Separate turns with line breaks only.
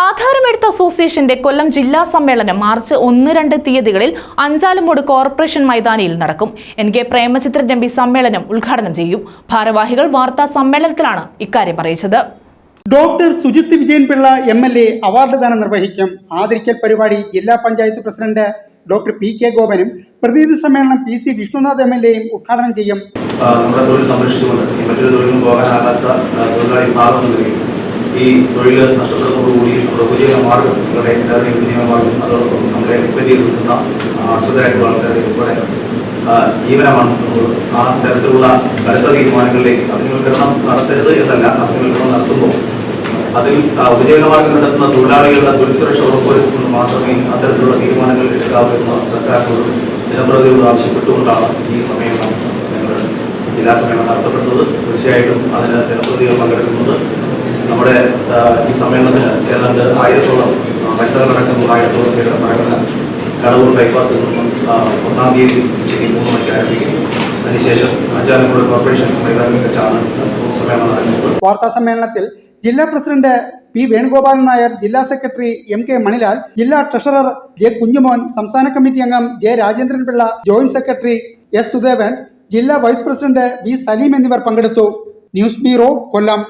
ആധാരമെടുത്ത അസോസിയേഷന്റെ കൊല്ലം ജില്ലാ സമ്മേളനം മാർച്ച് ഒന്ന് രണ്ട് തീയതികളിൽ അഞ്ചാലുമൂട് കോർപ്പറേഷൻ മൈതാനിയിൽ നടക്കും. N K Premachandran M P സമ്മേളനം ഉദ്ഘാടനം ചെയ്യും. ഭാരവാഹികൾ വാർത്താ സമ്മേളനത്തിലാണ് ഇക്കാര്യം അറിയിച്ചത്.
Doctor Sujith Vijayanpillai M L A award ദാനം നിർവഹിക്കും. ആദരിക്കൽ പരിപാടി ജില്ലാ panchayat president doctor P K ഗോപനും പ്രതിനിധി സമ്മേളനം P C Vishnunath M L എയും ഉദ്ഘാടനം ചെയ്യും.
നമ്മുടെ തൊഴിൽ സംരക്ഷിച്ചുകൊണ്ട് മറ്റൊരു തൊഴിലും പോകാനാകാത്ത തൊഴിലാളി ഭാഗം ഈ തൊഴിൽ നഷ്ടപ്പെടുന്നതോടുകൂടി നമ്മുടെ ഉപജീവന മാർഗം നമ്മുടെ എല്ലാവരുടെയും ഉപജീവന മാർഗം. അതോടൊപ്പം നമ്മുടെ ഉൽപ്പത്തിയിൽ കിട്ടുന്ന ആശ്രിതരായിട്ടുള്ള ആൾക്കാരുടെ ആ, ജീവനമാണ് ആ തരത്തിലുള്ള കടുത്ത തീരുമാനങ്ങളിലേക്ക് അഭിനിവൽക്കരണം നടത്തരുത് എന്നല്ല അഭിനിവൽക്കരണം നടത്തുമ്പോൾ അതിൽ ഉപജീവനമാർഗം ഉപജീവന മാർഗം കണ്ടെത്തുന്ന തൊഴിലാളികളുടെ തൊഴിൽ സുരക്ഷ ഉറപ്പുവരുത്തുന്നത് മാത്രമേ അത്തരത്തിലുള്ള തീരുമാനങ്ങൾ എടുക്കാവൂ എന്ന് സർക്കാരിനോട് ജനപ്രതിനിധികളോട് ആവശ്യപ്പെട്ടുകൊണ്ടാണ് ഈ സമ്മേളനം ഞങ്ങൾ ജില്ലാ സമ്മേളനം നടത്തപ്പെടുന്നത്. തീർച്ചയായിട്ടും അതിന് ജനപ്രതിനിധികൾ പങ്കെടുക്കുന്നത്. നമ്മുടെ ഈ സമ്മേളനത്തിന് ഏതാണ്ട് ആയിരത്തോളം വനിതകളടക്കം ആയിരത്തോളം പേരുടെ പഴകുന്ന കടവൂർ ബൈപ്പാസ് ഒന്നാം തീയതി ഉച്ചയ്ക്ക് മൂന്ന് മണിക്ക് ആരംഭിക്കും
വാർത്താ സമ്മേളനത്തിൽ ജില്ലാ പ്രസിഡന്റ് പി വേണുഗോപാലൻ നായർ ജില്ലാ സെക്രട്ടറി എം കെ മണിലാൽ ജില്ലാ ട്രഷറർ ജെ കുഞ്ഞുമോൻ സംസ്ഥാന കമ്മിറ്റി അംഗം J Rajendran Pillai joint secretary S Sudevan ജില്ലാ വൈസ് പ്രസിഡന്റ് വി സലീം എന്നിവർ പങ്കെടുത്തു. News bureau Kollam.